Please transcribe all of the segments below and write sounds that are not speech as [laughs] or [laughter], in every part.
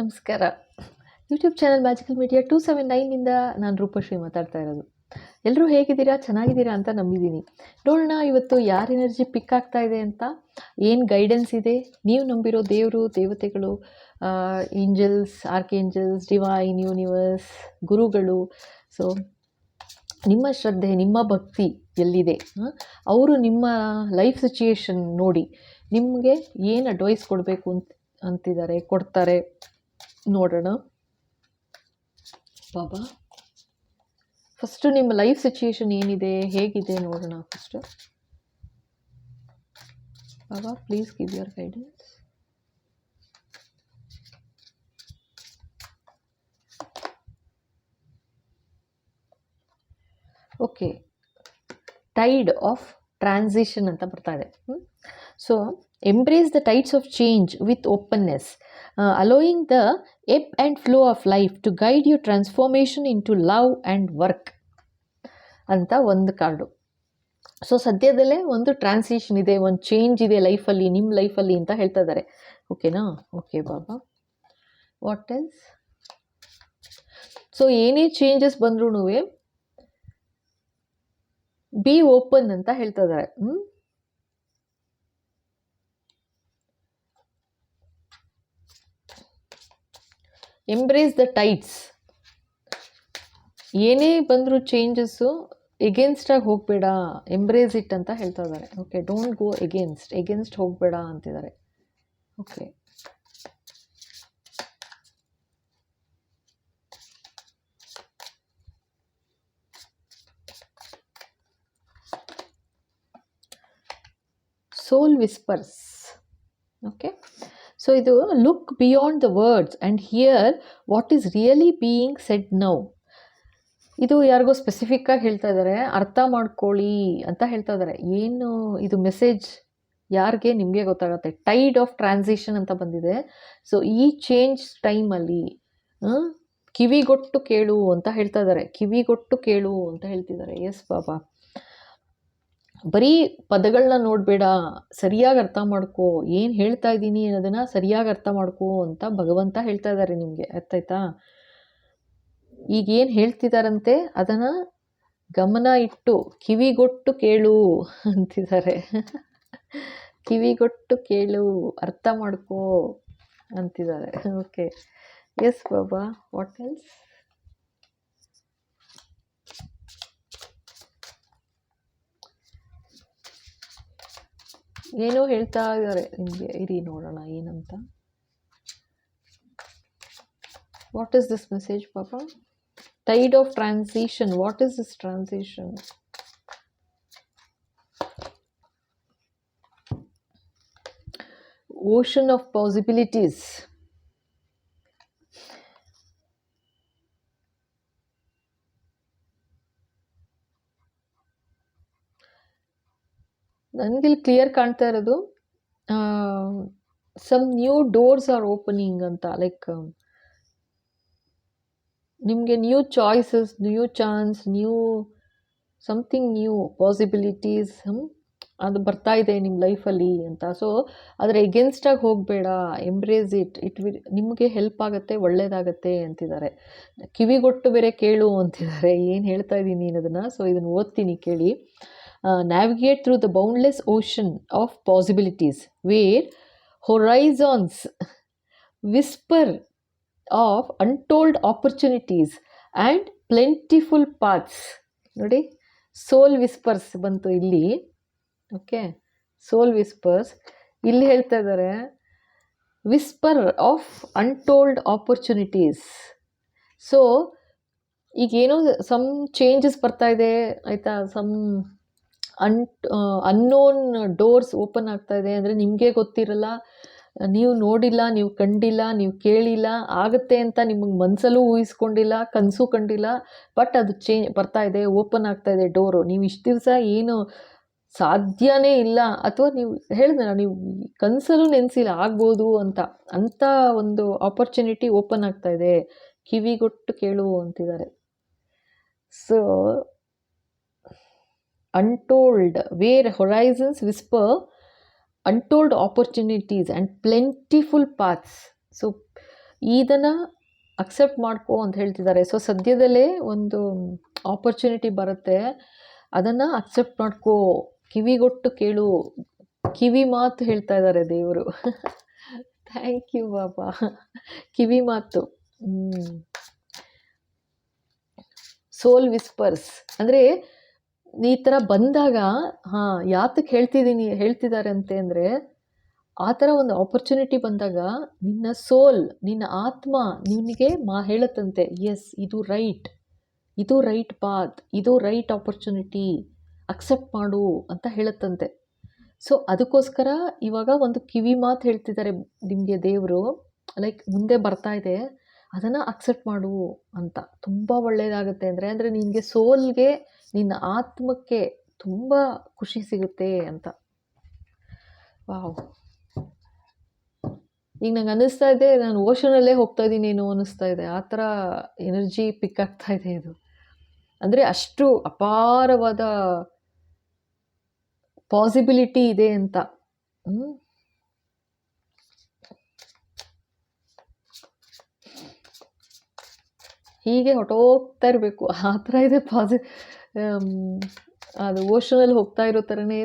ನಮಸ್ಕಾರ. YouTube channel magical media two seven ನೈನಿಂದ ನಾನು ರೂಪಶ್ರೀ ಮಾತಾಡ್ತಾ ಇರೋದು. ಎಲ್ಲರೂ ಹೇಗಿದ್ದೀರಾ? ಚೆನ್ನಾಗಿದ್ದೀರಾ ಅಂತ ನಂಬಿದ್ದೀನಿ. ನೋಡೋಣ ಇವತ್ತು ಯಾರ ಎನರ್ಜಿ ಪಿಕ್ ಆಗ್ತಾ ಇದೆ ಅಂತ? ಏನು ಗೈಡೆನ್ಸ್ ಇದೆ? ನೀವು ನಂಬಿರೋ ದೇವರು, ದೇವತೆಗಳು ಏಂಜಲ್ಸ್ ಆರ್ಕೇಂಜಲ್ಸ್ ಡಿವೈನ್ ಯೂನಿವರ್ಸ್ ಗುರುಗಳು. ಸೊ ನಿಮ್ಮ ಶ್ರದ್ಧೆ, ನಿಮ್ಮ ಭಕ್ತಿ ಎಲ್ಲಿದೆ? ಅವರು ನಿಮ್ಮ ಲೈಫ್ ಸಿಚುಯೇಷನ್ ನೋಡಿ ನಿಮಗೆ ಏನು ಅಡ್ವೈಸ್ ಕೊಡಬೇಕು ಅಂತ ಅಂತಿದ್ದಾರೆ, ಕೊಡ್ತಾರೆ? ನೋಡೋಣ ಬಾಬಾ? ಫಸ್ಟು ನಿಮ್ಮ ಲೈಫ್ ಸಿಚುಯೇಷನ್ ಏನಿದೆ? ಹೇಗಿದೆ ನೋಡೋಣ first Baba please give your guidance okay tide of transition ಅಂತ ಬರ್ತಾ ಇದೆ. So embrace the tides of change with openness allowing the ebb and flow of life to guide you transformation in to love and work ಅಂತ ಒಂದು card. So ಸದ್ಯದಲ್ಲೇ ಒಂದು transition ಇದೆ, ಒಂದು change ಇದೆ ಲೈಫಲ್ಲಿ ನಿಮ್ಮ ಲೈಫಲ್ಲಿ ಅಂತ ಹೇಳ್ತಾ ಇದ್ದಾರೆ. ಓಕೆನಾ okay Baba. What else so ಏನೇ ಚೇಂಜಸ್ ಬಂದ್ರೂ ಬಿ ಓಪನ್ ಅಂತ ಹೇಳ್ತಾ ಇದ್ದಾರೆ. ಎಂಬ್ರೇಸ್ ದ ಟೈಟ್ಸ್ ಏನೇ ಬಂದರೂ ಚೇಂಜಸ್ಸು ಎಗೇನ್ಸ್ಟಾಗಿ ಹೋಗಬೇಡ. ಎಂಬ್ರೇಸ್ ಇಟ್ ಅಂತ ಹೇಳ್ತಾ ಇದ್ದಾರೆ. Okay don't go against against ಹೋಗಬೇಡ ಅಂತಿದ್ದಾರೆ. Okay soul whispers okay so ಇದು look beyond the words and hear what is really being said now ಇದು ಯಾರಿಗೋ ಸ್ಪೆಸಿಫಿಕ್ಕಾಗಿ ಹೇಳ್ತಾ ಇದ್ದಾರೆ ಅರ್ಥ ಮಾಡ್ಕೊಳ್ಳಿ ಅಂತ ಹೇಳ್ತಾ ಇದ್ದಾರೆ ಏನು ಇದು ಮೆಸೇಜ್ ಯಾರಿಗೆ ನಿಮಗೆ ಗೊತ್ತಾಗುತ್ತೆ? ಟೈಡ್ ಆಫ್ ಟ್ರಾನ್ಸಿಷನ್ ಅಂತ ಬಂದಿದೆ. ಸೊ ಈ ಚೇಂಜ್ ಟೈಮಲ್ಲಿ ಕಿವಿಗೊಟ್ಟು ಕೇಳು ಅಂತ ಹೇಳ್ತಾ ಇದ್ದಾರೆ ಕಿವಿಗೊಟ್ಟು ಕೇಳು ಅಂತ ಹೇಳ್ತಿದ್ದಾರೆ. ಎಸ್ ಬಾಬಾ ಬರೀ ಪದಗಳನ್ನ ನೋಡಬೇಡ, ಸರಿಯಾಗಿ ಅರ್ಥ ಮಾಡ್ಕೋ, ಏನು ಹೇಳ್ತಾ ಇದ್ದೀನಿ ಅನ್ನೋದನ್ನ ಸರಿಯಾಗಿ ಅರ್ಥ ಮಾಡ್ಕೋ ಅಂತ ಭಗವಂತ ಹೇಳ್ತಾ ಇದ್ದಾರೆ ನಿಮಗೆ ಅರ್ಥ ಆಯ್ತಾ ಈಗ ಏನು ಹೇಳ್ತಿದಾರಂತೆ, ಅದನ್ನು ಗಮನ ಇಟ್ಟು, ಕಿವಿಗೊಟ್ಟು ಕೇಳು ಅಂತಿದ್ದಾರೆ ಕಿವಿಗೊಟ್ಟು ಕೇಳು, ಅರ್ಥ ಮಾಡ್ಕೋ ಅಂತಿದ್ದಾರೆ okay yes Baba what else ಏನೋ ಹೇಳ್ತಾ ಇದ್ದಾರೆ ನಿಮಗೆ, ಇರಿ ನೋಡೋಣ ಏನಂತ. ವಾಟ್ ಈಸ್ ದಿಸ್ ಮೆಸೇಜ್ ಪಾಪ? Tide of transition what is this transition ocean of possibilities ನನಗಿಲ್ಲಿ clear ಕಾಣ್ತಾ ಇರೋದು some new doors are opening ಅಂತ ಲೈಕ್ ನಿಮಗೆ new choices new chance new something new possibilities ಅದು ಬರ್ತಾ ಇದೆ ನಿಮ್ಮ ಲೈಫಲ್ಲಿ ಅಂತ. ಸೊ ಅದರ ಎಗೇನ್ಸ್ಟಾಗಿ ಹೋಗಬೇಡ ಎಂಬ್ರೇಸ್ ಇಟ್ ಇಟ್ ವಿ ನಿಮಗೆ ಹೆಲ್ಪ್ ಆಗುತ್ತೆ, ಒಳ್ಳೇದಾಗತ್ತೆ ಅಂತಿದ್ದಾರೆ. ಕಿವಿಗೊಟ್ಟು ಬೇರೆ ಕೇಳು ಅಂತಿದ್ದಾರೆ, ಏನು ಹೇಳ್ತಾ ಇದ್ದೀನಿ ಅದನ್ನು? ಸೊ ಇದನ್ನು ಓದ್ತೀನಿ ಕೇಳಿ. Navigate through the boundless ocean of possibilities where horizons whisper of untold opportunities and plentiful paths ನೋಡಿ ಸೋಲ್ ವಿಸ್ಪರ್ಸ್ ಬಂತು ಇಲ್ಲಿ ಓಕೆ ಸೋಲ್ ವಿಸ್ಪರ್ಸ್ ಇಲ್ಲಿ ಹೇಳ್ತಾ ಇದ್ದಾರೆ whisper of untold opportunities so ಈಗೇನೋ ಸಮ್ ಚೇಂಜಸ್ ಬರ್ತಾ ಇದೆ ಆಯಿತಾ some un unknown doors open ಆಗ್ತಾ ಇದೆ ಅಂದರೆ ನಿಮಗೆ ಗೊತ್ತಿರಲ್ಲ. ನೀವು ನೋಡಿಲ್ಲ, ನೀವು ಕಂಡಿಲ್ಲ, ನೀವು ಕೇಳಿಲ್ಲ, ಆಗುತ್ತೆ ಅಂತ ನಿಮಗೆ ಮನಸಲ್ಲೂ ಊಹಿಸ್ಕೊಂಡಿಲ್ಲ, ಕನಸು ಕಂಡಿಲ್ಲ ಬಟ್ ಅದು ಚೇಂಜ್ ಬರ್ತಾ ಇದೆ ಓಪನ್ ಆಗ್ತಾ ಇದೆ ಡೋರು ನೀವು ಇಷ್ಟು ದಿವಸ ಏನು ಸಾಧ್ಯನೇ ಇಲ್ಲ. ಅಥವಾ ನೀವು ಹೇಳಿದ್ನಲ್ಲ, ನೀವು ಕನಸಲ್ಲೂ ನೆನೆಸಿಲ್ಲ, ಆಗ್ಬೋದು ಅಂತ. ಅಂಥ ಒಂದು ಆಪರ್ಚುನಿಟಿ ಓಪನ್ ಆಗ್ತಾ ಇದೆ. ಕಿವಿಗೊಟ್ಟು ಕೇಳು ಅಂತಿದ್ದಾರೆ. So untold, where horizons whisper untold opportunities and plentiful paths. So ಇದನ್ನು ಅಕ್ಸೆಪ್ಟ್ ಮಾಡ್ಕೋ ಅಂತ ಹೇಳ್ತಿದ್ದಾರೆ. ಸೊ ಸದ್ಯದಲ್ಲೇ ಒಂದು ಆಪರ್ಚುನಿಟಿ ಬರುತ್ತೆ. ಅದನ್ನು ಅಕ್ಸೆಪ್ಟ್ ಮಾಡ್ಕೋ. ಕಿವಿಗೊಟ್ಟು ಕೇಳು. ಕಿವಿ ಮಾತು ಹೇಳ್ತಾ ಇದ್ದಾರೆ ದೇವರು. ಥ್ಯಾಂಕ್ ಯು ಬಾಬಾ. ಕಿವಿ ಮಾತು. ಸೋಲ್ ವಿಸ್ಪರ್ಸ್ ಅಂದರೆ ಈ ಥರ ಬಂದಾಗ, ಹಾಂ ಯಾತಕ್ಕೆ ಹೇಳ್ತಿದ್ದೀನಿ ಹೇಳ್ತಿದ್ದಾರೆ ಅಂತೆ ಅಂದರೆ, ಆ ಥರ ಒಂದು ಆಪರ್ಚುನಿಟಿ ಬಂದಾಗ ನಿನ್ನ ಸೋಲ್ ನಿನ್ನ ಆತ್ಮ ನಿನಗೆ ಮಾ ಹೇಳುತ್ತಂತೆ ಎಸ್ ಇದು ರೈಟ್ ಇದು ರೈಟ್ ಪಾತ್ ಇದು ರೈಟ್ ಆಪರ್ಚುನಿಟಿ ಅಕ್ಸೆಪ್ಟ್ ಮಾಡು ಅಂತ ಹೇಳುತ್ತಂತೆ. ಸೊ ಅದಕ್ಕೋಸ್ಕರ ಇವಾಗ ಒಂದು ಕಿವಿ ಮಾತು ಹೇಳ್ತಿದ್ದಾರೆ ನಿಮಗೆ ದೇವರು. ಲೈಕ್ ಮುಂದೆ ಬರ್ತಾ ಇದೆ. ಅದನ್ನು ಅಕ್ಸೆಪ್ಟ್ ಮಾಡು ಅಂತ. ತುಂಬ ಒಳ್ಳೆಯದಾಗುತ್ತೆ ಅಂದರೆ ಅಂದರೆ ನಿನಗೆ ಸೋಲ್ಗೆ ನಿನ್ನ ಆತ್ಮಕ್ಕೆ ತುಂಬ ಖುಷಿ ಸಿಗುತ್ತೆ ಅಂತ. ವಾವ್. ಈಗ ನಂಗೆ ಅನ್ನಿಸ್ತಾ ಇದೆ, ನಾನು ಓಷನಲ್ಲೇ ಹೋಗ್ತಾ ಇದ್ದೀನೇನೋ ಅನ್ನಿಸ್ತಾ ಇದೆ. ಆ ಥರ ಎನರ್ಜಿ ಪಿಕ್ ಆಗ್ತಾ ಇದೆ ಇದು. ಅಂದರೆ ಅಷ್ಟು ಅಪಾರವಾದ ಪಾಸಿಬಿಲಿಟಿ ಇದೆ ಅಂತ. ಹೀಗೆ ಹೊಟ್ಟೋಗ್ತಾ ಇರಬೇಕು. ಆ ಥರ ಇದೆ ಪಾಸಿ ಅದು ಓಷನಲ್ಲಿ ಹೋಗ್ತಾ ಇರೋ ಥರನೇ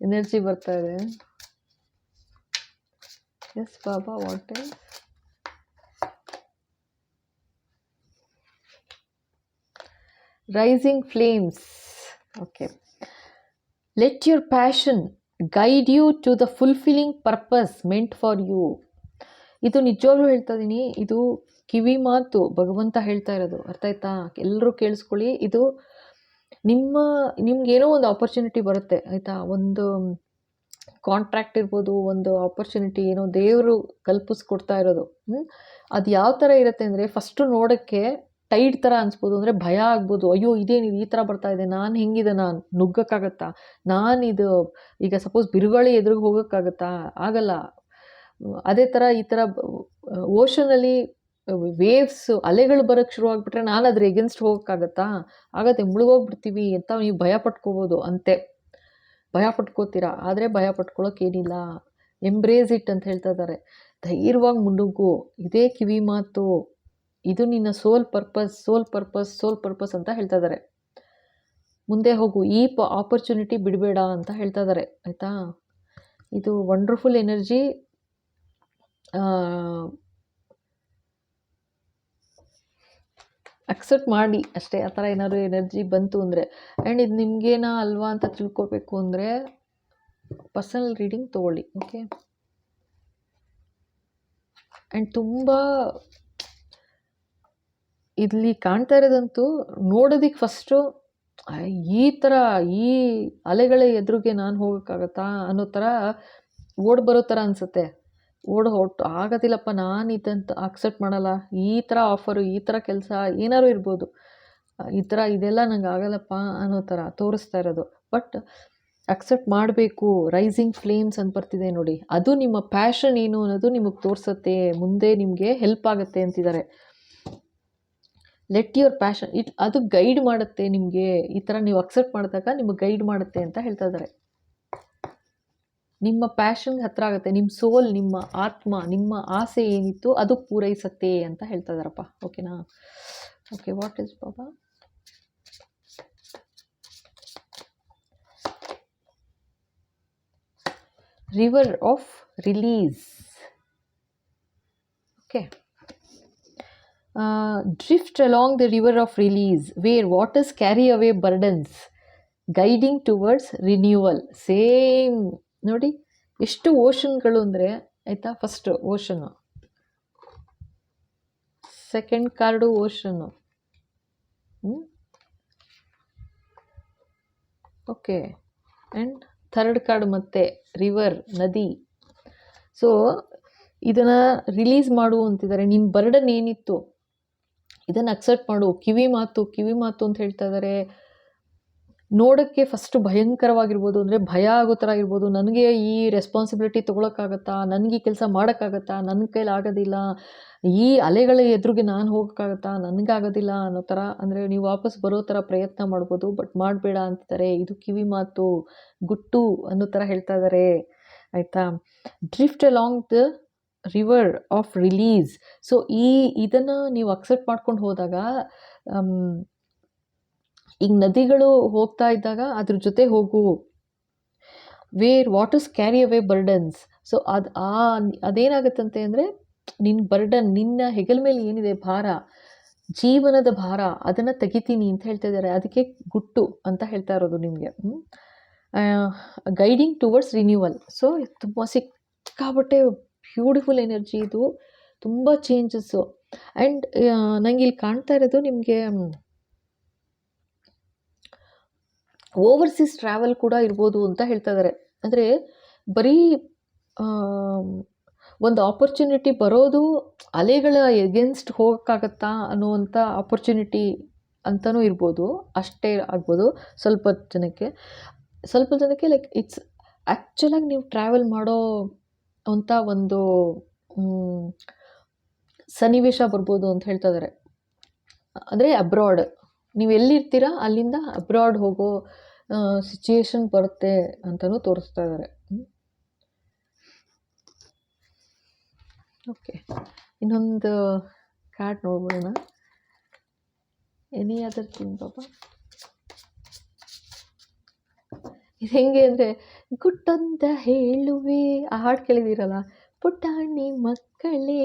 ಎನರ್ಜಿ ಬರ್ತಾ ಇದೆ. Yes Baba what is rising flames okay let your passion guide you to the fulfilling purpose meant for you ಇದು ನಿಜವಾಗ್ಲೂ ಹೇಳ್ತಾ ಇದ್ದೀನಿ ಇದು ಕಿವಿ ಮಾತು, ಭಗವಂತ ಹೇಳ್ತಾ ಇರೋದು. ಅರ್ಥ ಆಯ್ತಾ? ಎಲ್ಲರೂ ಕೇಳಿಸ್ಕೊಳ್ಳಿ. ಇದು ನಿಮ್ಮ, ನಿಮ್ಗೇನೋ ಒಂದು ಆಪರ್ಚುನಿಟಿ ಬರುತ್ತೆ, ಆಯಿತಾ? ಒಂದು ಕಾಂಟ್ರಾಕ್ಟ್ ಇರ್ಬೋದು, ಒಂದು ಆಪರ್ಚುನಿಟಿ ಏನೋ ದೇವರು ಕಲ್ಪಿಸ್ಕೊಡ್ತಾ ಇರೋದು. ಅದು ಯಾವ ಥರ ಇರುತ್ತೆ ಅಂದರೆ ಫಸ್ಟು ನೋಡೋಕ್ಕೆ ಟೈಟ್ ಥರ ಅನಿಸ್ಬೋದು ಅಂದರೆ ಭಯ ಆಗ್ಬೋದು. ಅಯ್ಯೋ, ಇದೇನಿದು? ಈ ಥರ ಬರ್ತಾ ಇದೆ. ನಾನು ಹೆಂಗಿದೆ ನಾನು ನುಗ್ಗಕ್ಕಾಗತ್ತಾ? ನಾನು ಇದು ಈಗ ಸಪೋಸ್ ಬಿರುಗಾಳಿ ಎದುರಿಗೆ ಹೋಗೋಕ್ಕಾಗತ್ತಾ? ಆಗಲ್ಲ. ಅದೇ ಥರ ಈ ಥರ ಓಷನಲ್ಲಿ ವೇವ್ಸ್ ಅಲೆಗಳು ಬರೋಕ್ಕೆ ಶುರು ಆಗಿಬಿಟ್ರೆ ನಾನು ಅದ್ರ ಎಗೇನ್ಸ್ಟ್ ಹೋಗೋಕ್ಕಾಗತ್ತಾ? ಆಗತ್ತೆ, ಮುಳುಗೋಗ್ಬಿಡ್ತೀವಿ ಅಂತ ನೀವು ಭಯ ಪಟ್ಕೋಬೋದು, ಅಂತೆ. ಭಯ ಪಟ್ಕೋತೀರಾ? ಆದರೆ ಭಯ ಪಟ್ಕೊಳ್ಳೋಕ್ಕೇನಿಲ್ಲ ಎಂಬ್ರೇಸ್ ಇಟ್ ಅಂತ ಹೇಳ್ತಾ ಇದ್ದಾರೆ ಧೈರ್ಯವಾಗಿ ಮುಂಡುಗು ಇದೇ ಕಿವಿ ಮಾತು. ಇದು ನಿನ್ನ soul purpose soul purpose soul purpose ಅಂತ ಹೇಳ್ತಾ ಇದ್ದಾರೆ ಮುಂದೆ ಹೋಗು. ಈ ಆಪರ್ಚುನಿಟಿ ಬಿಡಬೇಡ ಅಂತ ಹೇಳ್ತಾ ಇದ್ದಾರೆ ಆಯಿತಾ? ಇದು ವಂಡರ್ಫುಲ್ ಎನರ್ಜಿ ಅಕ್ಸೆಪ್ಟ್ ಮಾಡಿ ಅಷ್ಟೇ, ಆ ಥರ ಏನಾದರೂ ಎನರ್ಜಿ ಬಂತು ಅಂದರೆ. ಆ್ಯಂಡ್ ಇದು ನಿಮಗೇನಾ ಅಲ್ವಾ ಅಂತ ತಿಳ್ಕೊಬೇಕು ಅಂದರೆ ಪರ್ಸನಲ್ ರೀಡಿಂಗ್ ತೊಗೊಳ್ಳಿ ಓಕೆ ಆ್ಯಂಡ್ ತುಂಬ ಇಲ್ಲಿ ಕಾಣ್ತಾ ಇರೋದಂತೂ ನೋಡೋದಕ್ಕೆ ಫಸ್ಟು ಈ ಥರ, ಈ ಅಲೆಗಳ ಎದುರಿಗೆ ನಾನು ಹೋಗೋಕ್ಕಾಗತ್ತಾ ಅನ್ನೋ ಥರ ಓಡ್ ಬರೋ ಥರ ಅನಿಸುತ್ತೆ. ಓಡ್ ಹೊಟ್ಟು ಆಗೋದಿಲ್ಲಪ್ಪ, ನಾನು ಇದಂತ ಅಕ್ಸೆಪ್ಟ್ ಮಾಡಲ್ಲ. ಈ ಥರ ಆಫರು ಈ ಥರ ಕೆಲಸ ಏನಾದ್ರು ಇರ್ಬೋದು. ಈ ಥರ ಇದೆಲ್ಲ ನಂಗೆ ಆಗಲ್ಲಪ್ಪ ಅನ್ನೋ ಥರ ತೋರಿಸ್ತಾ ಇರೋದು. ಬಟ್ ಅಕ್ಸೆಪ್ಟ್ ಮಾಡಬೇಕು. ರೈಸಿಂಗ್ ಫ್ಲೇಮ್ಸ್ ಅಂತ ಬರ್ತಿದೆ ನೋಡಿ. ಅದು ನಿಮ್ಮ ಪ್ಯಾಷನ್ ಏನು ಅನ್ನೋದು ನಿಮಗೆ ತೋರಿಸುತ್ತೆ. ಮುಂದೆ ನಿಮಗೆ ಹೆಲ್ಪ್ ಆಗುತ್ತೆ ಅಂತಿದ್ದಾರೆ ಲೆಟ್ ಯುವರ್ ಪ್ಯಾಷನ್ ಇಟ್, ಅದು ಗೈಡ್ ಮಾಡುತ್ತೆ ನಿಮಗೆ. ಈ ಥರ ನೀವು ಅಕ್ಸೆಪ್ಟ್ ಮಾಡಿದಾಗ ನಿಮಗೆ ಗೈಡ್ ಮಾಡುತ್ತೆ ಅಂತ ಹೇಳ್ತಾ ಇದ್ದಾರೆ ನಿಮ್ಮ ಪ್ಯಾಷನ್ಗೆ ಹತ್ರ ಆಗುತ್ತೆ. ನಿಮ್ಮ ಸೋಲ್ ನಿಮ್ಮ ಆತ್ಮ, ನಿಮ್ಮ ಆಸೆ ಏನಿತ್ತು ಅದು ಪೂರೈಸತ್ತೆ ಅಂತ ಹೇಳ್ತಾ ಇದ್ದಾರಪ್ಪ ಓಕೆನಾ okay what is Baba river of release okay drift along the river of release where waters carry away burdens guiding towards renewal same ನೋಡಿ, ಎಷ್ಟು ಓಷನ್ಗಳು ಅಂದರೆ, ಆಯಿತಾ? First ocean second card ocean okay. And third card ಮತ್ತೆ river ನದಿ. So ಇದನ್ನು release ಮಾಡು ಅಂತಿದ್ದಾರೆ. ನಿಮ್ಮ ಬರ್ಡನ್ ಏನಿತ್ತು? ಇದನ್ನು ಅಕ್ಸೆಪ್ಟ್ ಮಾಡು. ಕಿವಿ ಮಾತು ಕಿವಿ ಮಾತು ಅಂತ ಹೇಳ್ತಾ ಇದ್ದಾರೆ ನೋಡೋಕ್ಕೆ ಫಸ್ಟು ಭಯಂಕರವಾಗಿರ್ಬೋದು ಅಂದರೆ ಭಯ ಆಗೋ ಥರ ಇರ್ಬೋದು. ನನಗೆ ಈ ರೆಸ್ಪಾನ್ಸಿಬಿಲಿಟಿ ತೊಗೊಳಕ್ಕಾಗತ್ತಾ? ನನಗೆ ಈ ಕೆಲಸ ಮಾಡೋಕ್ಕಾಗತ್ತಾ? ನನ್ನ ಕೈಲಿ ಆಗೋದಿಲ್ಲ. ಈ ಅಲೆಗಳ ಎದುರಿಗೆ ನಾನು ಹೋಗೋಕ್ಕಾಗತ್ತಾ? ನನಗಾಗೋದಿಲ್ಲ ಅನ್ನೋ ಥರ ಅಂದರೆ ನೀವು ವಾಪಸ್ ಬರೋ ಥರ ಪ್ರಯತ್ನ ಮಾಡ್ಬೋದು ಬಟ್ ಮಾಡಬೇಡ ಅಂತಿದ್ದಾರೆ. ಇದು ಕಿವಿ ಮಾತು, ಗುಟ್ಟು ಅನ್ನೋ ಥರ ಹೇಳ್ತಾ ಇದ್ದಾರೆ. ಆಯಿತಾ? Drift along the river of release so ಈ ಇದನ್ನು ನೀವು ಅಕ್ಸೆಪ್ಟ್ ಮಾಡ್ಕೊಂಡು ಹೋದಾಗ ಈಗ ನದಿಗಳು ಹೋಗ್ತಾ ಇದ್ದಾಗ ಅದ್ರ ಜೊತೆ ಹೋಗು. Where waters carry away burdens so ಅದು ಆ ಅದೇನಾಗುತ್ತಂತೆ ಅಂದರೆ ನಿನ್ನ ಬರ್ಡನ್ ನಿನ್ನ ಹೆಗಲ ಮೇಲೆ ಏನಿದೆ ಭಾರ, ಜೀವನದ ಭಾರ, ಅದನ್ನು ತೆಗಿತೀನಿ ಅಂತ ಹೇಳ್ತಾ ಇದ್ದಾರೆ ಅದಕ್ಕೆ ಗುಟ್ಟು ಅಂತ ಹೇಳ್ತಾ ಇರೋದು ನಿಮಗೆ. ಗೈಡಿಂಗ್ ಟುವರ್ಡ್ಸ್ ರಿನ್ಯೂವಲ್ ಸೊ ತುಂಬ ಸಿಕ್ಕಾಬಟ್ಟೆ ಬ್ಯೂಟಿಫುಲ್ ಎನರ್ಜಿ ಇದು. ತುಂಬ ಚೇಂಜಸ್ಸು ಆ್ಯಂಡ್ ನಂಗೆ ಇಲ್ಲಿ ಕಾಣ್ತಾ ಇರೋದು ನಿಮಗೆ ಓವರ್ಸೀಸ್ ಟ್ರಾವೆಲ್ ಕೂಡ ಇರ್ಬೋದು ಅಂತ ಹೇಳ್ತಾ ಇದ್ದಾರೆ ಅಂದರೆ ಬರೀ ಒಂದು ಆಪರ್ಚುನಿಟಿ ಬರೋದು ಅಲೆಗಳ ಎಗೇನ್ಸ್ಟ್ ಹೋಗೋಕ್ಕಾಗತ್ತಾ ಅನ್ನುವಂಥ ಆಪರ್ಚುನಿಟಿ ಅಂತಲೂ ಇರ್ಬೋದು. ಅಷ್ಟೇ ಆಗ್ಬೋದು ಸ್ವಲ್ಪ ಜನಕ್ಕೆ. ಸ್ವಲ್ಪ ಜನಕ್ಕೆ ಲೈಕ್ ಇಟ್ಸ್ ಆ್ಯಕ್ಚುಲಾಗಿ ನೀವು ಟ್ರಾವೆಲ್ ಮಾಡೋ ಅಂಥ ಒಂದು ಸನ್ನಿವೇಶ ಬರ್ಬೋದು ಅಂತ ಹೇಳ್ತಾ ಇದ್ದಾರೆ ಅಂದರೆ ಅಬ್ರಾಡ್ ನೀವು ಎಲ್ಲಿರ್ತೀರಾ? ಅಲ್ಲಿಂದ ಅಬ್ರಾಡ್ ಹೋಗೋ ಸಿಚುಯೇಷನ್ ಬರುತ್ತೆ ಅಂತಲೂ ತೋರಿಸ್ತಾ ಇದ್ದಾರೆ ಓಕೆ ಇನ್ನೊಂದು ಕಾರ್ಡ್ ನೋಡ್ಬಿಡೋಣ. ಎನಿ ಅದರ್ ಥಿಂಗ್ ಬಾಬಾ ಇದು ಹೆಂಗೆ ಅಂದರೆ, ಗುಟ್ಟಂತ ಹೇಳುವೆ. ಆ ಹಾಡು ಕೇಳಿದ್ದೀರಲ್ಲ ಪುಟಾಣಿ ಮಕ್ಕಳೇ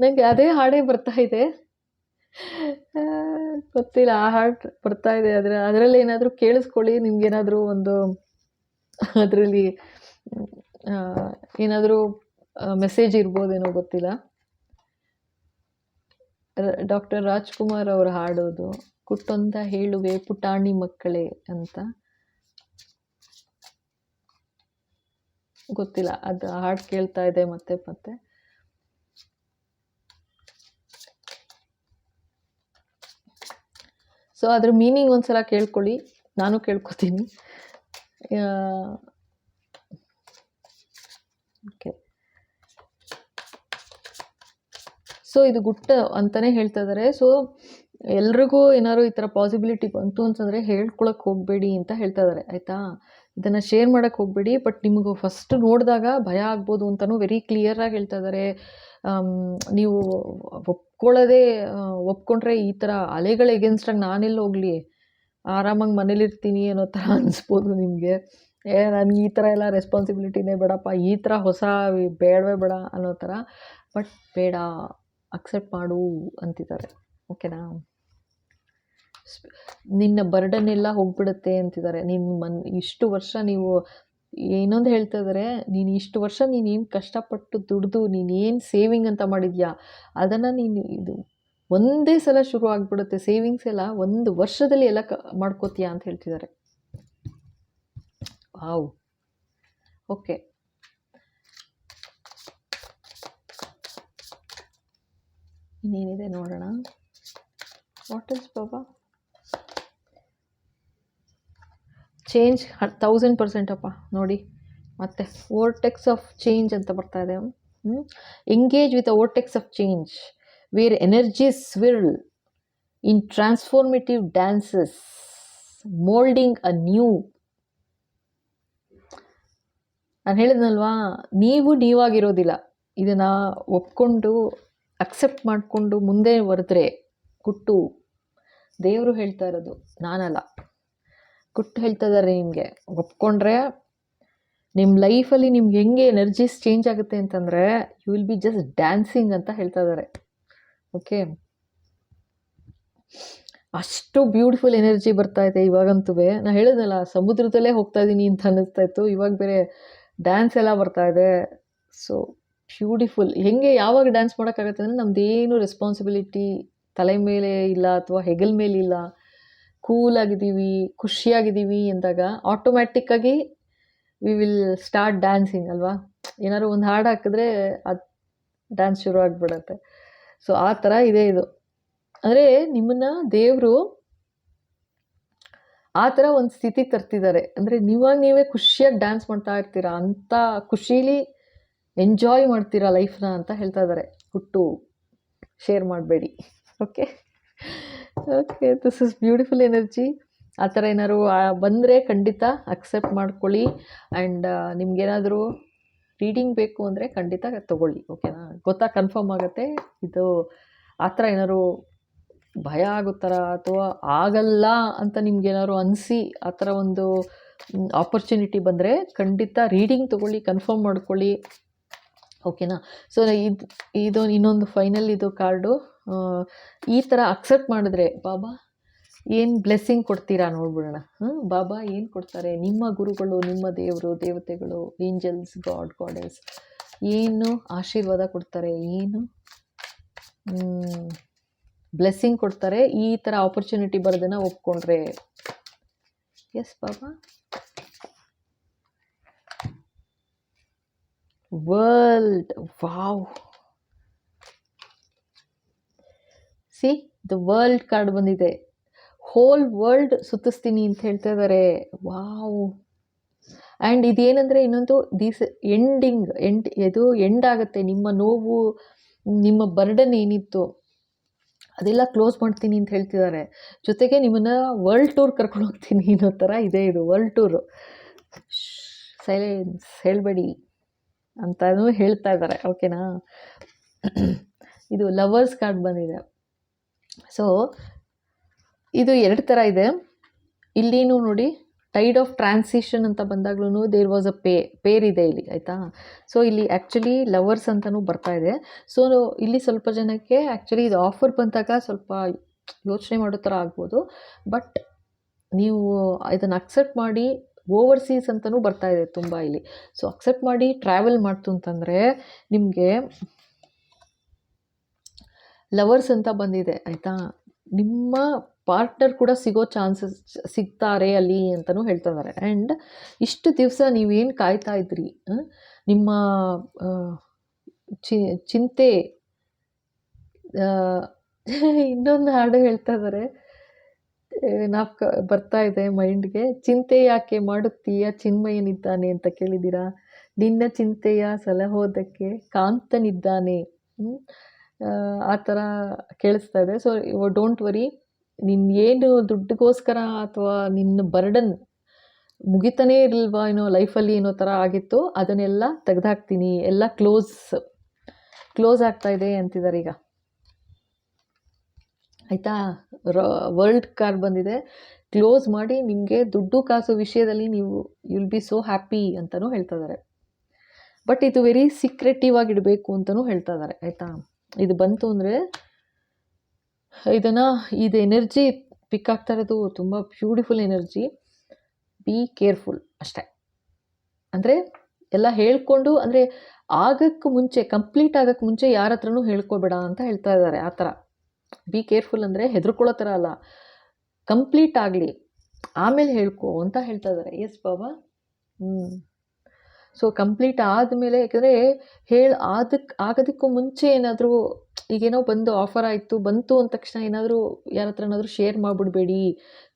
ನನಗೆ ಅದೇ ಹಾಡೇ ಬರ್ತಾ ಇದೆ. [laughs] ಗೊತ್ತಿಲ್ಲ, ಆ ಹಾಡು ಬರ್ತಾ ಇದೆ. ಅದರ ಅದರಲ್ಲಿ ಏನಾದರೂ ಕೇಳಿಸ್ಕೊಳ್ಳಿ ನಿಮ್ಗೇನಾದರೂ ಒಂದು [laughs] ಅದರಲ್ಲಿ ಏನಾದರೂ ಮೆಸೇಜ್ ಇರ್ಬೋದೇನೋ ಗೊತ್ತಿಲ್ಲ. ಡಾಕ್ಟರ್ ರಾಜ್ಕುಮಾರ್ ಅವರು ಹಾಡೋದು ಕುಟ್ಟೊಂತ ಹೇಳುವೆ ಪುಟಾಣಿ ಮಕ್ಕಳೇ ಅಂತ. ಗೊತ್ತಿಲ್ಲ, ಅದು ಹಾಡು ಕೇಳ್ತಾ ಇದೆ ಮತ್ತೆ ಮತ್ತೆ. ಸೊ ಅದ್ರ ಮೀನಿಂಗ್ ಒಂದ್ಸಲ ಕೇಳ್ಕೊಳ್ಳಿ. ನಾನು ಕೇಳ್ಕೊತೀನಿ. ಓಕೆ ಸೊ ಇದು ಗುಟ್ಟ ಅಂತಲೇ ಹೇಳ್ತಾ ಇದ್ದಾರೆ ಸೊ ಎಲ್ರಿಗೂ ಏನಾದ್ರು ಈ ಥರ ಪಾಸಿಬಿಲಿಟಿ ಬಂತು ಅಂತಂದರೆ ಹೇಳ್ಕೊಳಕ್ಕೆ ಹೋಗಬೇಡಿ ಅಂತ ಹೇಳ್ತಾ ಇದ್ದಾರೆ ಆಯಿತಾ? ಇದನ್ನು ಶೇರ್ ಮಾಡೋಕ್ಕೆ ಹೋಗಬೇಡಿ. ಬಟ್ ನಿಮಗೂ ಫಸ್ಟ್ ನೋಡಿದಾಗ ಭಯ ಆಗ್ಬೋದು ಅಂತಲೂ ವೆರಿ ಕ್ಲಿಯರಾಗಿ ಹೇಳ್ತಾ ಇದ್ದಾರೆ ನೀವು ಒಪ್ಕೊಳ್ಳೋದೇ ಒಪ್ಪಿಕೊಂಡ್ರೆ ಈ ಥರ ಅಲೆಗಳ ಎಗೇನ್ಸ್ಟಾಗಿ ನಾನೆಲ್ಲಿ ಹೋಗಲಿ? ಆರಾಮಾಗಿ ಮನೇಲಿರ್ತೀನಿ ಅನ್ನೋ ಥರ [laughs] ಅನಿಸ್ಬೋದು ನಿಮಗೆ. ಏ, ನನಗೆ ಈ ಥರ ಎಲ್ಲ ರೆಸ್ಪಾನ್ಸಿಬಿಲಿಟಿನೇ ಬೇಡಪ್ಪ, ಈ ಥರ ಹೊಸ ಬೇಡವೇ ಬೇಡ ಅನ್ನೋ ಥರ ಬಟ್ ಬೇಡ ಅಕ್ಸೆಪ್ಟ್ ಮಾಡು ಅಂತಿದ್ದಾರೆ. ಓಕೆನಾ ನಿನ್ನ ಬರ್ಡನ್ ಎಲ್ಲ ಹೋಗ್ಬಿಡುತ್ತೆ ಅಂತಿದ್ದಾರೆ. ನಿನ್ನ ಮನ್, ಇಷ್ಟು ವರ್ಷ ನೀವು ಇನ್ನೊಂದು ಹೇಳ್ತಾ ಇದ್ದಾರೆ ನೀನು ಇಷ್ಟು ವರ್ಷ ನೀನು ಏನು ಕಷ್ಟಪಟ್ಟು ದುಡ್ದು, ನೀನು ಏನು ಸೇವಿಂಗ್ ಅಂತ ಮಾಡಿದ್ಯಾ? ಅದನ್ನು ನೀನು ಇದು ಒಂದೇ ಸಲ ಶುರು ಆಗಿಬಿಡುತ್ತೆ. ಸೇವಿಂಗ್ಸ್ ಎಲ್ಲ ಒಂದು ವರ್ಷದಲ್ಲಿ ಎಲ್ಲ ಕ ಮಾಡ್ಕೋತೀಯಾ? ಅಂತ ಹೇಳ್ತಿದ್ದಾರೆ ವಾವ್. ಓಕೆ. ಇನ್ನೇನಿದೆ ನೋಡೋಣ. What is Baba change thousand percent ಅಪ್ಪ, ನೋಡಿ. ಮತ್ತೆ ಓರ್ಟೆಕ್ಸ್ ಆಫ್ ಚೇಂಜ್ ಅಂತ ಬರ್ತಾ ಇದೆ. Engage with vortex of change where energy swirl in transformative dances molding a new ನಾನು ಹೇಳಿದ್ನಲ್ವಾ, ನೀವು ನೀವಾಗಿರೋದಿಲ್ಲ. ಇದನ್ನು ಒಪ್ಕೊಂಡು ಅಕ್ಸೆಪ್ಟ್ ಮಾಡಿಕೊಂಡು ಮುಂದೆ ಬರೆದ್ರೆ ಕುಟ್ಟು. ದೇವರು ಹೇಳ್ತಾ ಇರೋದು, ನಾನಲ್ಲ. ಕುಟ್ಟು ಹೇಳ್ತಾ ಇದ್ದಾರೆ ನಿಮಗೆ. ಒಪ್ಕೊಂಡ್ರೆ ನಿಮ್ಮ ಲೈಫಲ್ಲಿ ನಿಮ್ಗೆ ಹೆಂಗೆ ಎನರ್ಜೀಸ್ ಚೇಂಜ್ ಆಗುತ್ತೆ ಅಂತಂದರೆ you will be just dancing ಅಂತ ಹೇಳ್ತಾ ಇದ್ದಾರೆ ಓಕೆ ಅಷ್ಟು ಬ್ಯೂಟಿಫುಲ್ ಎನರ್ಜಿ ಬರ್ತಾ ಇದೆ ಇವಾಗಂತೂ ನಾನು ಹೇಳಿದ್ನಲ್ಲ, ಸಮುದ್ರದಲ್ಲೇ ಹೋಗ್ತಾ ಇದ್ದೀನಿ ಅಂತ ಅನ್ನಿಸ್ತಾ ಇತ್ತು. ಇವಾಗ ಬೇರೆ ಡ್ಯಾನ್ಸ್ ಎಲ್ಲ ಬರ್ತಾ ಇದೆ. ಸೊ ಬ್ಯೂಟಿಫುಲ್ ಹೆಂಗೆ ಯಾವಾಗ ಡ್ಯಾನ್ಸ್ ಮಾಡೋಕ್ಕಾಗತ್ತೆ ಅಂದರೆ ನಮ್ಮದೇನು ರೆಸ್ಪಾನ್ಸಿಬಿಲಿಟಿ ತಲೆ ಮೇಲೆ ಇಲ್ಲ ಅಥವಾ ಹೆಗಲ್ ಮೇಲೆ ಇಲ್ಲ. ಕೂಲಾಗಿದ್ದೀವಿ, ಖುಷಿಯಾಗಿದ್ದೀವಿ ಅಂದಾಗ ಆಟೋಮ್ಯಾಟಿಕ್ಕಾಗಿ ವಿ ವಿಲ್ ಸ್ಟಾರ್ಟ್ ಡ್ಯಾನ್ಸಿಂಗ್ ಅಲ್ವಾ? ಏನಾದ್ರು ಒಂದು ಹಾಡು ಹಾಕಿದ್ರೆ ಅದು ಡ್ಯಾನ್ಸ್ ಶುರು ಆಗಿಬಿಡತ್ತೆ. ಸೊ ಆ ಥರ ಇದೆ ಇದು. ಅಂದರೆ ನಿಮ್ಮನ್ನ ದೇವರು ಆ ಥರ ಒಂದು ಸ್ಥಿತಿ ತರ್ತಿದ್ದಾರೆ. ಅಂದರೆ ನೀವಾಗ ನೀವೇ ಖುಷಿಯಾಗಿ ಡ್ಯಾನ್ಸ್ ಮಾಡ್ತಾ ಇರ್ತೀರಾ ಅಂಥ ಖುಷೀಲಿ ಎಂಜಾಯ್ ಮಾಡ್ತೀರಾ ಲೈಫ್ನ ಅಂತ ಹೇಳ್ತಾ ಇದ್ದಾರೆ. ಹುಟ್ಟು ಶೇರ್ ಮಾಡಬೇಡಿ. Okay okay this is beautiful energy ಆ ಥರ ಏನಾದ್ರು ಬಂದರೆ ಖಂಡಿತ ಅಕ್ಸೆಪ್ಟ್ ಮಾಡ್ಕೊಳ್ಳಿ. ಆ್ಯಂಡ್ ನಿಮಗೇನಾದರೂ ರೀಡಿಂಗ್ ಬೇಕು ಅಂದರೆ ಖಂಡಿತ ತೊಗೊಳ್ಳಿ ಓಕೆನಾ ಗೊತ್ತಾ ಕನ್ಫರ್ಮ್ ಆಗುತ್ತೆ? ಇದು ಆ ಥರ ಏನಾದ್ರು ಭಯ ಆಗುತ್ತಾರ? ಅಥವಾ ಆಗಲ್ಲ ಅಂತ ನಿಮ್ಗೇನಾದ್ರು ಅನಿಸಿ ಆ ಥರ ಒಂದು ಆಪರ್ಚುನಿಟಿ ಬಂದರೆ ಖಂಡಿತ ರೀಡಿಂಗ್ ತೊಗೊಳ್ಳಿ ಕನ್ಫರ್ಮ್ ಮಾಡ್ಕೊಳ್ಳಿ. ಓಕೆನಾ ಸೊ ಇದು ಇದು ಇನ್ನೊಂದು ಫೈನಲ್ ಇದು ಕಾರ್ಡು ಈ ಥರ ಅಕ್ಸೆಪ್ಟ್ ಮಾಡಿದ್ರೆ, ಬಾಬಾ, ಏನು ಬ್ಲೆಸ್ಸಿಂಗ್ ಕೊಡ್ತೀರಾ ನೋಡ್ಬಿಡೋಣ. ಹಾಂ, ಬಾಬಾ, ಏನು ಕೊಡ್ತಾರೆ? ನಿಮ್ಮ ಗುರುಗಳು, ನಿಮ್ಮ ದೇವರು, ದೇವತೆಗಳು ಏಂಜಲ್ಸ್ ಗಾಡ್ ಗಾಡೆಸ್ ಏನು ಆಶೀರ್ವಾದ ಕೊಡ್ತಾರೆ? ಏನು ಬ್ಲೆಸ್ಸಿಂಗ್ ಕೊಡ್ತಾರೆ? ಈ ಥರ ಆಪರ್ಚುನಿಟಿ ಬರೋದನ್ನು ಒಪ್ಕೊಂಡ್ರೆ. Yes Baba. World wow see, the world card ಬಂದಿದೆ. ಹೋಲ್ ವರ್ಲ್ಡ್ ಸುತ್ತಿಸ್ತೀನಿ ಅಂತ ಹೇಳ್ತಾ ಇದ್ದಾರೆ ವಾವ್. ಆ್ಯಂಡ್ ಇದೇನೆಂದರೆ ಇನ್ನೊಂದು ದೀಸ್ ಎಂಡಿಂಗ್, ಎಂಡ್, ಇದು ಎಂಡ್ ಆಗುತ್ತೆ. ನಿಮ್ಮ ನೋವು, ನಿಮ್ಮ ಬರ್ಡನ್ ಏನಿತ್ತು, ಅದೆಲ್ಲ ಕ್ಲೋಸ್ ಮಾಡ್ತೀನಿ ಅಂತ ಹೇಳ್ತಿದ್ದಾರೆ ಜೊತೆಗೆ ನಿಮ್ಮನ್ನು ವರ್ಲ್ಡ್ ಟೂರ್ ಕರ್ಕೊಂಡು ಹೋಗ್ತೀನಿ ಅನ್ನೋ ಥರ ಇದೆ ಇದು, ವರ್ಲ್ಡ್ ಟೂರು. ಸೈಲೆನ್ಸ್, ಹೇಳಬೇಡಿ ಅಂತಲೂ ಹೇಳ್ತಾ ಇದ್ದಾರೆ ಓಕೆನಾ? ಇದು ಲವರ್ಸ್ ಕಾರ್ಡ್ ಬಂದಿದೆ. ಸೊ ಇದು ಎರಡು ಥರ ಇದೆ. ಇಲ್ಲಿನೂ ನೋಡಿ ಟೈಡ್ ಆಫ್ ಟ್ರಾನ್ಸಿಷನ್ ಅಂತ ಬಂದಾಗ್ಲೂ there was a pay pair ಇದೆ ಇಲ್ಲಿ, ಆಯಿತಾ? ಸೊ ಇಲ್ಲಿ ಆ್ಯಕ್ಚುಲಿ ಲವರ್ಸ್ ಅಂತಲೂ ಬರ್ತಾ ಇದೆ. ಸೊ ಇಲ್ಲಿ ಸ್ವಲ್ಪ ಜನಕ್ಕೆ ಆ್ಯಕ್ಚುಲಿ ಇದು ಆಫರ್ ಬಂದಾಗ ಸ್ವಲ್ಪ ಯೋಚನೆ ಮಾಡೋ ಥರ ಆಗ್ಬೋದು. ಬಟ್ ನೀವು ಇದನ್ನು ಅಕ್ಸೆಪ್ಟ್ ಮಾಡಿ ಓವರ್ಸೀಸ್ ಅಂತಲೂ ಬರ್ತಾ ಇದೆ ತುಂಬ ಇಲ್ಲಿ. ಸೊ ಅಕ್ಸೆಪ್ಟ್ ಮಾಡಿ ಟ್ರಾವೆಲ್ ಮಾಡ್ತು ಅಂತಂದರೆ ನಿಮಗೆ ಲವರ್ಸ್ ಅಂತ ಬಂದಿದೆ, ಆಯಿತಾ? ನಿಮ್ಮ ಪಾರ್ಟ್ನರ್ ಕೂಡ ಸಿಗೋ ಚಾನ್ಸಸ್ ಸಿಗ್ತಾರೆ ಅಲ್ಲಿ ಅಂತಲೂ ಹೇಳ್ತಾ ಇದ್ದಾರೆ ಆ್ಯಂಡ್ ಇಷ್ಟು ದಿವಸ ನೀವೇನು ಕಾಯ್ತಾ ಇದ್ರಿ? ನಿಮ್ಮ ಚಿ, ಚಿಂತೆ ಇನ್ನೊಂದು ಹಾಡು ಹೇಳ್ತಾ ಇದ್ದಾರೆ ನಾಪ್ಕ ಬರ್ತಾ ಇದೆ ಮೈಂಡ್ಗೆ. ಚಿಂತೆ ಯಾಕೆ ಮಾಡುತ್ತೀಯ? ಚಿನ್ಮಯನಿದ್ದಾನೆ ಅಂತ ಕೇಳಿದ್ದೀರಾ? ನಿನ್ನ ಚಿಂತೆಯ ಸಲಹೋದಕ್ಕೆ ಕಾಂತನಿದ್ದಾನೆ? ಆ, ಥರ ಕೇಳಿಸ್ತಾ ಇದೆ. ಸೊ ಡೋಂಟ್ ವರಿ ನಿನ್ನ ಏನು ದುಡ್ಡಿಗೋಸ್ಕರ ಅಥವಾ ನಿನ್ನ ಬರ್ಡನ್ ಮುಗಿತಾನೇ ಇರಲ್ವಾ ಏನೋ ಲೈಫಲ್ಲಿ ಏನೋ ಥರ ಆಗಿತ್ತು ಅದನ್ನೆಲ್ಲ ತೆಗೆದಾಕ್ತೀನಿ. ಎಲ್ಲ ಕ್ಲೋಸ್ ಕ್ಲೋಸ್ ಆಗ್ತಾ ಇದೆ ಅಂತಿದ್ದಾರೆ ಈಗ. ಆಯಿತಾ? ವರ್ಲ್ಡ್ ಕಾರ್ ಬಂದಿದೆ. ಕ್ಲೋಸ್ ಮಾಡಿ ನಿಮಗೆ ದುಡ್ಡು ಕಾಸು ವಿಷಯದಲ್ಲಿ ನೀವು ವಿಲ್ ಬಿ ಸೋ ಹ್ಯಾಪಿ ಅಂತಲೂ ಹೇಳ್ತಾ ಇದ್ದಾರೆ. ಬಟ್ ಇದು ವೆರಿ ಸೀಕ್ರೆಟಿವ್ ಆಗಿಡಬೇಕು ಅಂತಲೂ ಹೇಳ್ತಾ ಇದ್ದಾರೆ. ಆಯಿತಾ? ಇದು ಬಂತು ಅಂದರೆ ಇದನ್ನು ಇದು ಎನರ್ಜಿ ಪಿಕ್ ಆಗ್ತಾ ಇರೋದು ತುಂಬ ಬ್ಯೂಟಿಫುಲ್ ಎನರ್ಜಿ. ಬಿ ಕೇರ್ಫುಲ್ ಅಷ್ಟೇ. ಅಂದರೆ ಎಲ್ಲ ಹೇಳ್ಕೊಂಡು ಅಂದರೆ ಆಗಕ್ಕೆ ಮುಂಚೆ, ಕಂಪ್ಲೀಟ್ ಆಗಕ್ಕೆ ಮುಂಚೆ ಯಾರ ಹತ್ರನೂ ಹೇಳ್ಕೊಬೇಡ ಅಂತ ಹೇಳ್ತಾ ಇದ್ದಾರೆ ಆ ಥರ. ಬಿ ಕೇರ್ಫುಲ್ ಅಂದರೆ ಹೆದರ್ಕೊಳ್ಳೋ ಥರ ಅಲ್ಲ, ಕಂಪ್ಲೀಟ್ ಆಗಲಿ, ಆಮೇಲೆ ಹೇಳ್ಕೊ ಅಂತ ಹೇಳ್ತಾ ಇದ್ದಾರೆ ಎಸ್ ಬಾಬಾ? ಹ್ಞೂ ಸೊ ಕಂಪ್ಲೀಟ್ ಆದಮೇಲೆ, ಯಾಕಂದರೆ ಹೇಳಿ ಆದಕ್ಕೆ ಆಗೋದಕ್ಕೂ ಮುಂಚೆ ಏನಾದರೂ ಈಗೇನೋ ಬಂದು ಆಫರ್ ಆಯಿತು, ಬಂತು ಅಂದ ತಕ್ಷಣ ಏನಾದರೂ ಯಾರ ಹತ್ರ ಏನಾದರೂ ಶೇರ್ ಮಾಡಿಬಿಡ್ಬೇಡಿ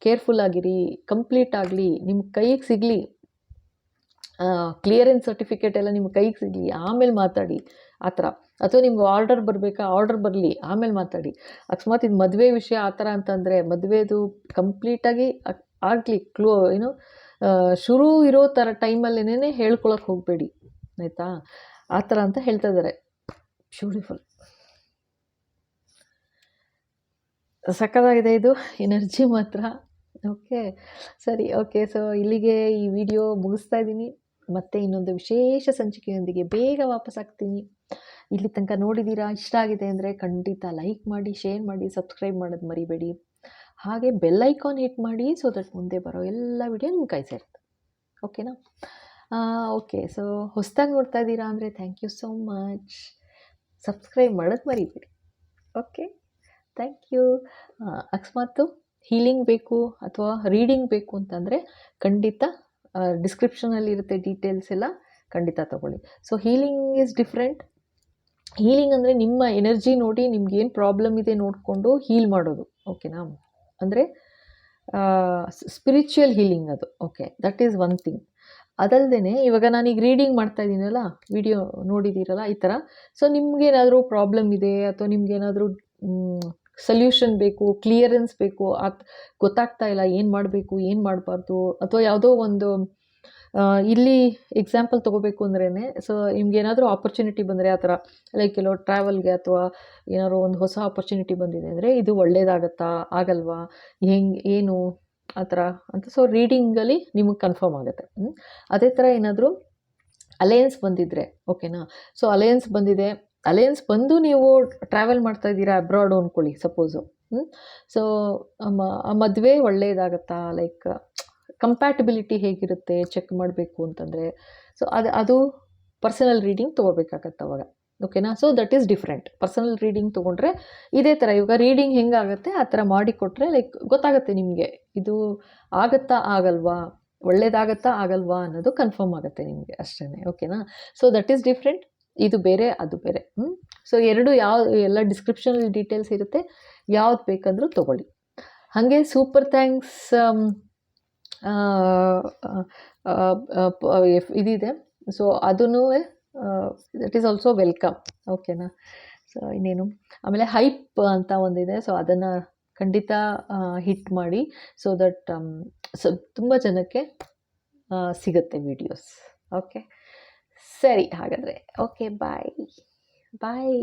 ಕೇರ್ಫುಲ್ ಆಗಿರಿ ಕಂಪ್ಲೀಟ್ ಆಗಲಿ ನಿಮ್ಮ ಕೈಗೆ ಸಿಗಲಿ. ಕ್ಲಿಯರೆನ್ಸ್ ಸರ್ಟಿಫಿಕೇಟ್ ಎಲ್ಲ ನಿಮ್ಮ ಕೈಗೆ ಸಿಗಲಿ, ಆಮೇಲೆ ಮಾತಾಡಿ, ಆ ಥರ. ಅಥವಾ ನಿಮ್ಗೆ ಆರ್ಡರ್ ಬರಬೇಕಾ ಆರ್ಡರ್ ಬರಲಿ, ಆಮೇಲೆ ಮಾತಾಡಿ. ಅಕಸ್ಮಾತ್ ಇದು ಮದುವೆ ವಿಷಯ ಆ ಥರ ಅಂತಂದರೆ ಮದುವೆದು ಕಂಪ್ಲೀಟಾಗಿ ಆಗಲಿ ಕ್ಲೋ ಏನು ಶುರು ಇರೋ ಥರ ಟೈಮಲ್ಲೇನೇ ಹೇಳ್ಕೊಳಕ್ಕೆ ಹೋಗಬೇಡಿ, ಆಯಿತಾ? ಆ ಥರ ಅಂತ ಹೇಳ್ತಾ ಇದ್ದಾರೆ ಬ್ಯೂಟಿಫುಲ್ ಸಕ್ಕತ್ತಾಗಿದೆ ಇದು, ಎನರ್ಜಿ ಮಾತ್ರ. ಓಕೆ ಸರಿ ಓಕೆ ಸೊ ಇಲ್ಲಿಗೆ ಈ ವಿಡಿಯೋ ಮುಗಿಸ್ತಾ ಇದ್ದೀನಿ. ಮತ್ತೆ ಇನ್ನೊಂದು ವಿಶೇಷ ಸಂಚಿಕೆಯೊಂದಿಗೆ ಬೇಗ ವಾಪಸ್ ಆಗ್ತೀನಿ. ಇಲ್ಲಿ ತನಕ ನೋಡಿದ್ದೀರಾ, ಇಷ್ಟ ಆಗಿದೆ ಅಂದರೆ ಖಂಡಿತ ಲೈಕ್ ಮಾಡಿ ಶೇರ್ ಮಾಡಿ ಸಬ್ಸ್ಕ್ರೈಬ್ ಮಾಡೋದು ಮರಿಬೇಡಿ. ಹಾಗೆ ಬೆಲ್ ಐಕಾನ್ ಹಿಟ್ ಮಾಡಿ ಸೊ ದಟ್ ಮುಂದೆ ಬರೋ ಎಲ್ಲ ವಿಡಿಯೋ ನಿಮ್ಮ ಕೈ ಸೇರುತ್ತೆ ಓಕೆನಾ ಓಕೆ ಸೊ ಹೊಸ್ದಾಗಿ ನೋಡ್ತಾ ಇದ್ದೀರಾ ಅಂದರೆ thank you so much subscribe ಮಾಡೋದು ಮರಿಬೇಡಿ. ಓಕೆ ಥ್ಯಾಂಕ್ ಯು ಅಕಸ್ಮಾತು ಹೀಲಿಂಗ್ ಬೇಕು ಅಥವಾ ರೀಡಿಂಗ್ ಬೇಕು ಅಂತಂದರೆ ಖಂಡಿತ ಡಿಸ್ಕ್ರಿಪ್ಷನಲ್ಲಿ ಇರುತ್ತೆ ಡೀಟೇಲ್ಸ್ ಎಲ್ಲ ಖಂಡಿತ ತೊಗೊಳ್ಳಿ. So healing is different healing ಅಂದರೆ ನಿಮ್ಮ ಎನರ್ಜಿ ನೋಡಿ ನಿಮ್ಗೆ ಏನು ಪ್ರಾಬ್ಲಮ್ ಇದೆ ನೋಡಿಕೊಂಡು ಹೀಲ್ ಮಾಡೋದು. ಓಕೆನಾ ಅಂದರೆ ಸ್ಪಿರಿಚುವಲ್ ಹೀಲಿಂಗ್ ಅದು. Okay that is one thing ಅದಲ್ಲದೆ ಇವಾಗ ನಾನೀಗ ರೀಡಿಂಗ್ ಮಾಡ್ತಾ ಇದ್ದೀನಲ್ಲ ವಿಡಿಯೋ ನೋಡಿದ್ದೀರಲ್ಲ ಈ ಥರ ಸೊ ನಿಮಗೇನಾದರೂ ಪ್ರಾಬ್ಲಮ್ ಇದೆ ಅಥವಾ ನಿಮಗೇನಾದರೂ ಸೊಲ್ಯೂಷನ್ ಬೇಕು ಕ್ಲಿಯರೆನ್ಸ್ ಬೇಕು ಅದು ಗೊತ್ತಾಗ್ತಾ ಇಲ್ಲ, ಏನು ಮಾಡಬೇಕು, ಏನು ಮಾಡಬಾರ್ದು, ಅಥವಾ ಯಾವುದೋ ಒಂದು ಇಲ್ಲಿ ಎಕ್ಸಾಂಪಲ್ ತೊಗೋಬೇಕು ಅಂದ್ರೇ ಸೊ ನಿಮ್ಗೆ ಏನಾದರೂ ಆಪರ್ಚುನಿಟಿ ಬಂದರೆ ಆ ಥರ ಲೈಕ್ ಕೆಲವು ಟ್ರಾವೆಲ್ಗೆ ಅಥವಾ ಏನಾದ್ರು ಒಂದು ಹೊಸ ಆಪರ್ಚುನಿಟಿ ಬಂದಿದೆ ಅಂದರೆ ಇದು ಒಳ್ಳೇದಾಗತ್ತಾ, ಆಗಲ್ವಾ, ಹೆಂಗೆ, ಏನು ಆ ಥರ ಅಂತ ಸೊ ರೀಡಿಂಗಲ್ಲಿ ನಿಮಗೆ ಕನ್ಫರ್ಮ್ ಆಗುತ್ತೆ. ಅದೇ ಥರ ಏನಾದರೂ ಅಲಯನ್ಸ್ ಬಂದಿದ್ರೆ ಓಕೆನಾ ಸೊ ಅಲಯನ್ಸ್ ಬಂದಿದೆ ಅಲಯನ್ಸ್ ಬಂದು ನೀವು ಟ್ರಾವೆಲ್ ಮಾಡ್ತಾ ಇದ್ದೀರಾ ಅಬ್ರಾಡ್ ಅಂದ್ಕೊಳ್ಳಿ ಸಪೋಸು ಸೊ ಮದುವೆ ಒಳ್ಳೆಯದಾಗತ್ತಾ ಲೈಕ್ ಕಂಪ್ಯಾಟಿಬಿಲಿಟಿ ಹೇಗಿರುತ್ತೆ ಚೆಕ್ ಮಾಡಬೇಕು ಅಂತಂದರೆ ಸೊ ಅದು ಅದು ಪರ್ಸನಲ್ ರೀಡಿಂಗ್ ತೊಗೋಬೇಕಾಗತ್ತೆ ಅವಾಗ ಓಕೆನಾ so that is different personal reading ತೊಗೊಂಡ್ರೆ ಇದೇ ಥರ ಇವಾಗ ರೀಡಿಂಗ್ ಹೆಂಗಾಗುತ್ತೆ, ಆ ಥರ ಮಾಡಿಕೊಟ್ರೆ ಲೈಕ್ ಗೊತ್ತಾಗುತ್ತೆ ನಿಮಗೆ, ಇದು ಆಗತ್ತಾ ಆಗಲ್ವಾ, ಒಳ್ಳೇದಾಗತ್ತಾ ಆಗಲ್ವಾ ಅನ್ನೋದು ಕನ್ಫರ್ಮ್ ಆಗುತ್ತೆ ನಿಮಗೆ ಅಷ್ಟೇ ಓಕೆನಾ ಸೊ ದಟ್ ಈಸ್ ಡಿಫ್ರೆಂಟ್ ಇದು ಬೇರೆ, ಅದು ಬೇರೆ ಹ್ಞೂ ಸೊ ಎರಡು ಯಾವ, ಎಲ್ಲ ಡಿಸ್ಕ್ರಿಪ್ಷನ್ ಡೀಟೇಲ್ಸ್ ಇರುತ್ತೆ, ಯಾವ್ದು ಬೇಕಂದ್ರೂ ತೊಗೊಳ್ಳಿ. ಹಾಗೆ ಸೂಪರ್ ಥ್ಯಾಂಕ್ಸ್ ಇದಿದೆ. ಸೊ ಅದೂ ದಟ್ ಈಸ್ ಆಲ್ಸೋ ವೆಲ್ಕಮ್ ಓಕೆನಾ ಸೊ ಇನ್ನೇನು? ಆಮೇಲೆ ಹೈಪ್ ಅಂತ ಒಂದಿದೆ. ಸೊ ಅದನ್ನು ಖಂಡಿತ ಹಿಟ್ ಮಾಡಿ. ಸೊ ದಟ್ ಸೊ, ತುಂಬ ಜನಕ್ಕೆ ಸಿಗುತ್ತೆ ವಿಡಿಯೋಸ್ ಓಕೆ ಸರಿ, ಹಾಗಾದರೆ. ಓಕೆ ಬಾಯ್ ಬಾಯ್